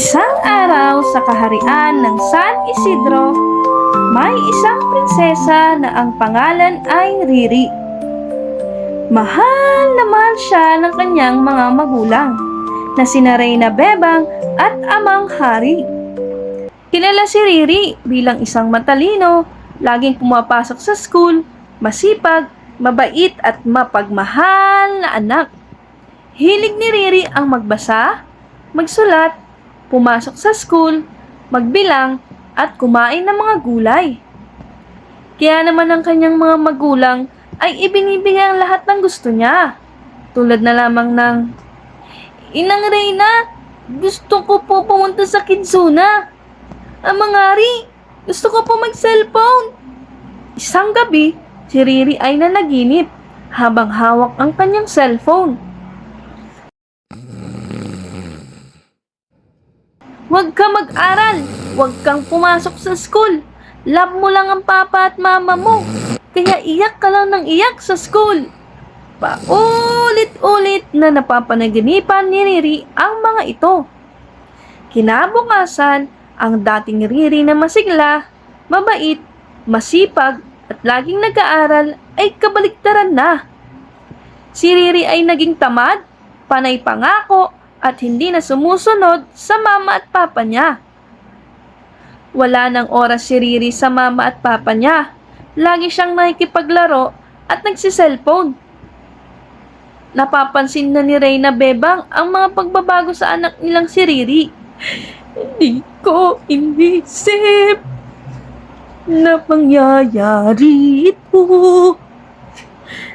Isang araw sa kaharian ng San Isidro, may isang prinsesa na ang pangalan ay Riri. Mahal na mahal siya ng kanyang mga magulang na sina Reyna Bebang at Amang Hari. Kilala si Riri bilang isang matalino, laging pumapasok sa school, masipag, mabait at mapagmahal na anak. Hilig ni Riri ang magbasa, magsulat, pumasok sa school, magbilang, at kumain ng mga gulay. Kaya naman ang kanyang mga magulang ay ibinibigay ang lahat ng gusto niya. Tulad na lamang ng, Inang Reyna, gusto ko po pumunta sa Kidzuna. Amang Ari, gusto ko po mag-cellphone. Isang gabi, si Riri ay nanaginip habang hawak ang kanyang cellphone. Huwag ka mag-aral. Huwag kang pumasok sa school. Love mo lang ang papa at mama mo. Kaya iyak ka lang ng iyak sa school. Paulit-ulit na napapanaginipan ni Riri ang mga ito. Kinabukasan, ang dating Riri na masigla, mabait, masipag, at laging nag-aaral ay kabaliktaran na. Si Riri ay naging tamad, panay pangako, at hindi na sumusunod sa mama at papa niya. Wala nang oras si Riri sa mama at papa niya. Lagi siyang nakikipaglaro at nagsiselfone. Napapansin na ni Reyna Bebang ang mga pagbabago sa anak nilang si Riri. Hindi ko inisip na pangyayari ito.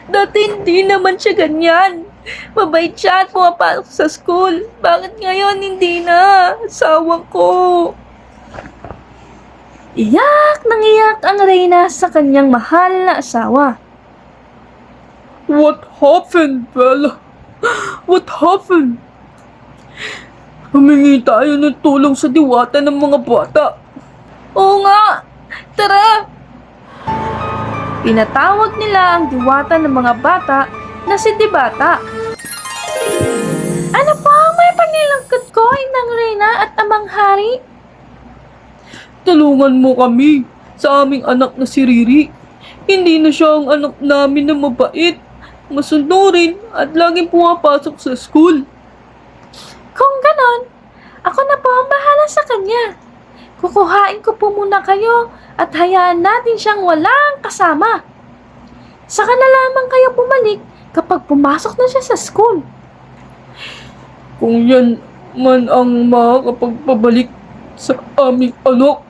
Dati hindi naman siya ganyan. Mabait siya at pumapasok sa school. Bakit ngayon hindi na? Sawa ko. Iyak nang iyak ang Reyna sa kanyang mahal na asawa. What happened, Bella? What happened? Humingi tayo ng tulong sa diwata ng mga bata. Oo nga! Tara! Pinatawag nila ang diwata ng mga bata na si Dibata. Ano pa may panilangkot ko, Inang Reyna at Amang Hari? Tulungan mo kami sa aming anak na si Riri. Hindi na siya ang anak namin na mabait, masunurin at laging pumapasok sa school. Kung ganon, ako na po ang bahala sa kanya. Kukuhain ko po muna kayo at hayaan natin siyang walang kasama. Saka na lamang kayo bumalik kapag pumasok na siya sa school. Kung yan man ang makakapagpabalik sa aming anak,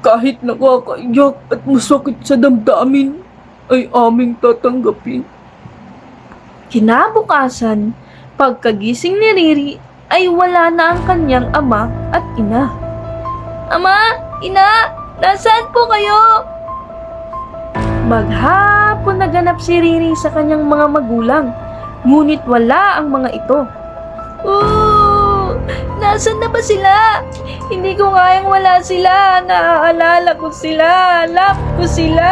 kahit nakakaiyak at masakit sa damdamin, ay aming tatanggapin. Kinabukasan, pagkagising ni Riri ay wala na ang kanyang ama at ina. Ama! Ina! Nasaan po kayo? Maghapon naganap si Riri sa kanyang mga magulang, ngunit wala ang mga ito. Oh, Nasaan na ba sila? Hindi ko kayang wala sila. Naaalala ko sila. Love ko sila.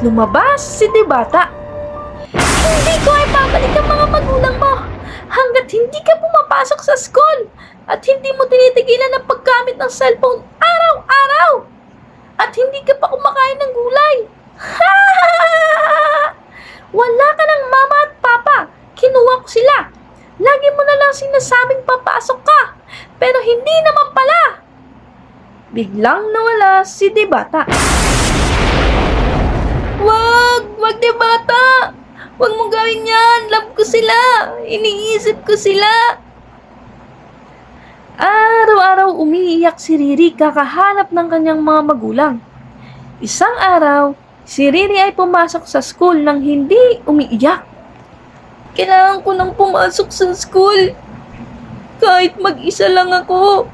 Lumabas si Debata. Hindi ko ay babalik ang mga magulang mo hanggat hindi ka pumapasok sa school at hindi mo tinitigilan ang paggamit ng cellphone araw-araw at hindi ka pa kumakain ng gulay. Wala ka ng mama at papa. Kinuha ko sila. Lagi mo na lang sinasabing papasok ka, pero hindi naman pala. Biglang nawala si Debata. Wag! Wag Debata! Huwag mong gawin yan! Love ko sila! Iniisip ko sila! Araw-araw umiiyak si Riri kakahanap ng kanyang mga magulang. Isang araw, si Riri ay pumasok sa school nang hindi umiiyak. Kailangan ko nang pumasok sa school. Kahit mag-isa lang ako.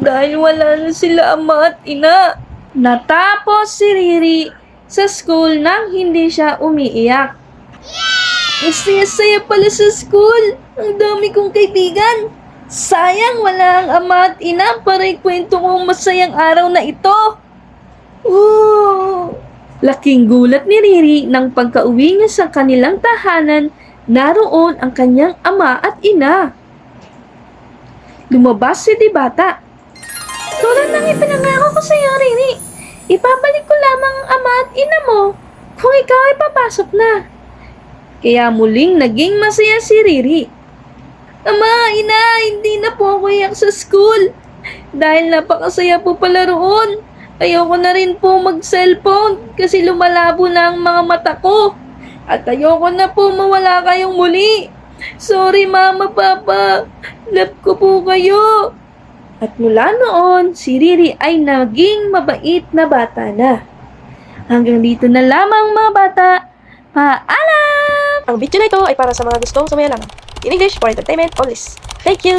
Dahil wala na sila ama at ina. Natapos si Riri sa school nang hindi siya umiiyak. Ang saya-saya pala sa school. Ang dami kong kaibigan. Sayang wala ang ama at ina para ikwento ko ang masayang araw na ito. Ooh. Laking gulat ni Riri nang pagka-uwi niya sa kanilang tahanan, naroon ang kanyang ama at ina. lumabas si Dibata. Tulad ng ipinangako ko sa iyo, Riri. Ipabalik ko lamang ang ama at ina mo kung ikaw ay papasok na. Kaya muling naging masaya si Riri. Ama, ina, hindi na po ako iyak sa school. Dahil napakasaya po pala roon. Ayoko na rin po mag-cellphone kasi lumalabo na ang mga mata ko. At ayoko na po mawala kayong muli. Sorry mama, papa. Love ko po kayo. At mula noon, si Riri ay naging mabait na bata na. Hanggang dito na lamang mga bata. Paalam! Ang video na ito ay para sa mga gustong sumaya lamang. In English, for entertainment only. Thank you!